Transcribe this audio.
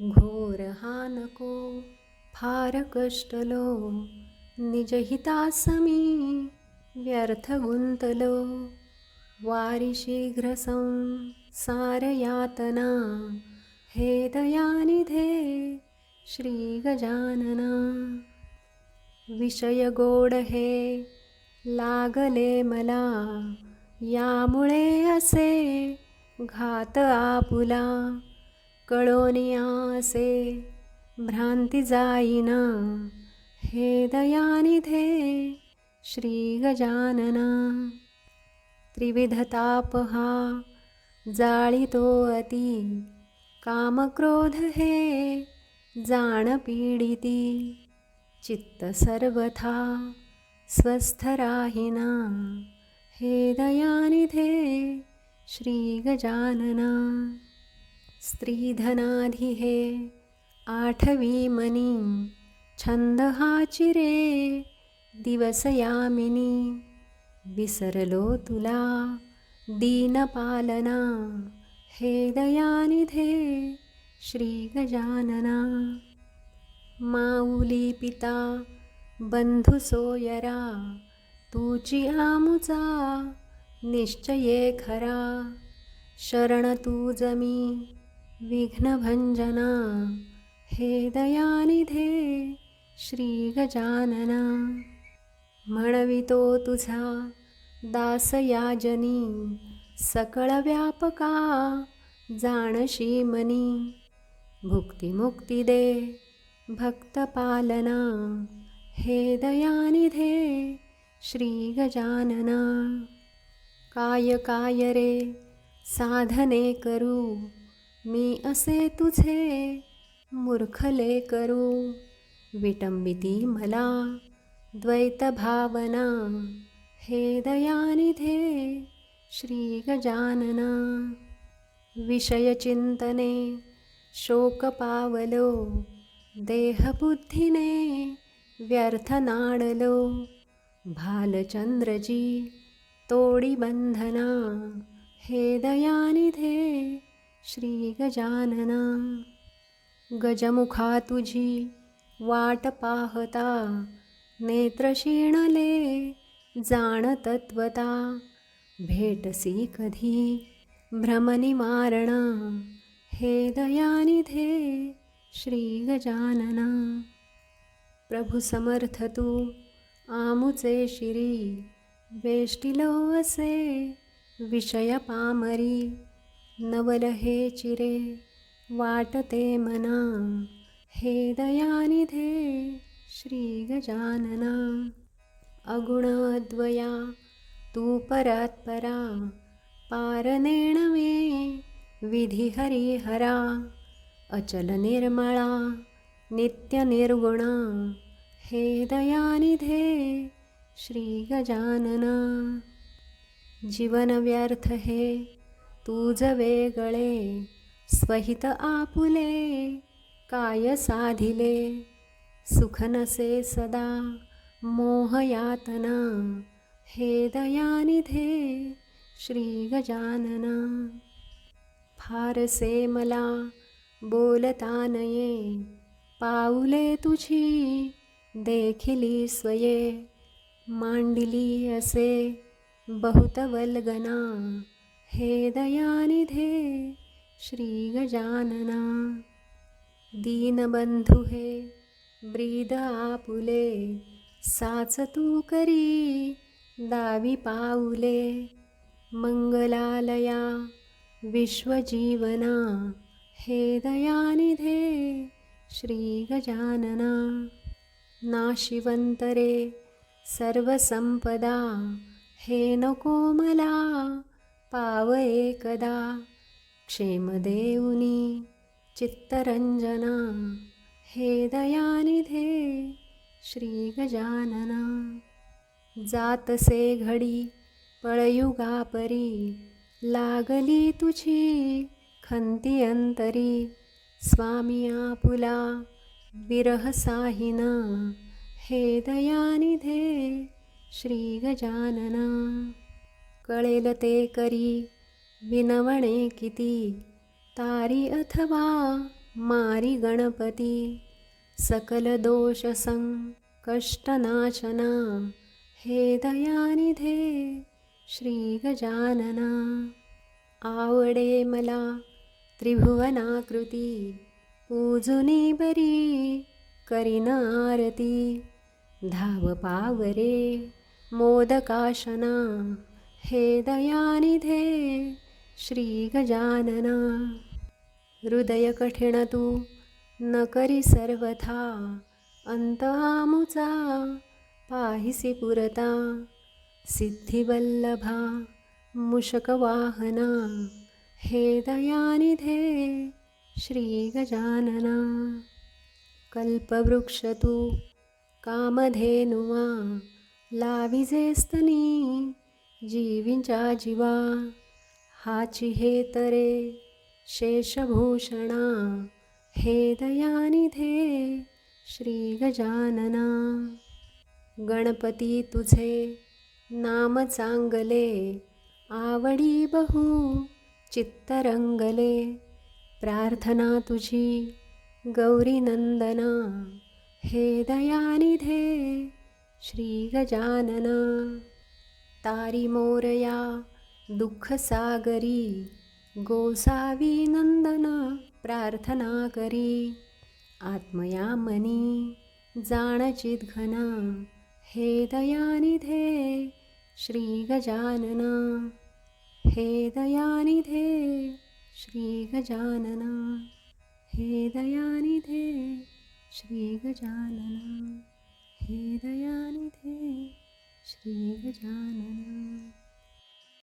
घोर हा नको फार कष्टलो निजहितासमी व्यर्थ गुंतलो वारी शीघ्र संसारयातना हे दयानिधे श्री गजानना विषय गोड हे लागले मला यामुळे असे घात आपुला। कळोनियासे भ्रांती जाईना हे दयानिधे श्री गजानना त्रिविधतापहा जाळितो अति कामक्रोध हे जाण पीडिती चित्त सर्वथा स्वस्थ राहिना हे दयानिधे श्री गजानना स्त्रीधनाधिहे आठवी मनी छंद हा चिरे विसरलो तुला दीनपालना हे दयानिधे श्री गजानना माऊली पिता बंधु सोयरा तुची आमुचा निश्चये खरा। शरण तू जमी विघ्नभञ्जना। हे दयानिधे श्री गजानना म्हणवितो तुझा दासयाजनी। सकळव्यापका सकळ व्यापका जाणशी मनी। भुक्तिमुक्ती दे भक्तपालना। हे दयानिधे श्री गजानना काय काय रे साधने करू। मी असे तुझे मूर्खले करू विटंबिती मला द्वैतभावना हे दयानिधे श्री गजानना विषयचिंतने शोक पावलो देहबुद्धीने व्यर्थ नाडलो भालचंद्रजी तोडी बंधना हे दयानिधे श्री गजानना। गजमुखा तुझी वाट पाहता नेत्रशीणले जाणतत्वता जाण तत्वता भेटसी कधी भ्रमनिमारण हे दयानिधे श्री गजानना। प्रभु समर्थ तू आमुचे शिरी वेष्टिलो असे विषय पामरी। नवल हे चिरे वाटते मना। हे दयानिधे श्री गजानना। अगुणाद्वया तू परात्परा। पारनेणवे विधी हरिहरा। अचल निर्मळा नित्य हे दयानिधे श्री गजानना। जीवन व्यर्थ हे तुझ वेगळे स्वहित आपुले काय साधिले? सुख नसे सदा मोहयातना हे दयानिधे श्री गजानना. फारसे मला बोलता नये पाऊले तुझी देखिली स्वये मांडिली असे बहुत वल्गना हे दयानिधे श्री गजानना दीनबंधू हे ब्रीद आपुले साच तू करी दावी पाऊले मंगलालया विश्वजीवना हे दयानिधे श्री गजानना नाशिवंतरे सर्वसंपदा हे नको मला पाव एकदा क्षेमदेऊनी चित्तरंजना हे दयानिधे श्री गजानना. जातसे घडी पळयुगापरी लागली तुझी खंती अंतरी. स्वामी आपुला विरह साहिना हे दयानिधे श्री गजानना. कळेल ते करी. विनवणे किती? तारी अथवा मारी गणपती? सकल दोष कष्टनाशना. हे दयानिधे श्री गजानना आवडे मला त्रिभुवनाकृती. पूजुनी बरी करीन आरती. धाव पावरे मोदकाशना. हे दयानिधे श्री गजानना. हृदय कठीण तू न करी सर्वथा अंत आमुचा पाहिसी पुरता. सिद्धिवल्लभा मुषकवाहना हे दयानिधे श्री गजानना. कल्पवृक्ष तू कामधेनुवा लाविजेस्तनी जीवींच्या जीवा हाची हे तरे शेषभूषणा हे दयानिधे श्री गजानना. गणपती तुझे नाम चांगले आवडी बहु चित्तरंगले. प्रार्थना तुझी गौरीनंदना हे दयानिधे श्री गजानना. तारी मोरया दुःखसागरी गोसावी नंदन प्रार्थना करी आत्मया मनी जाणचित घना हे दयानिधे श्री गजानना हे दयानिधे श्री गजानना हे दयानिधे श्री गजानना हे दयानिधे श्री गजानना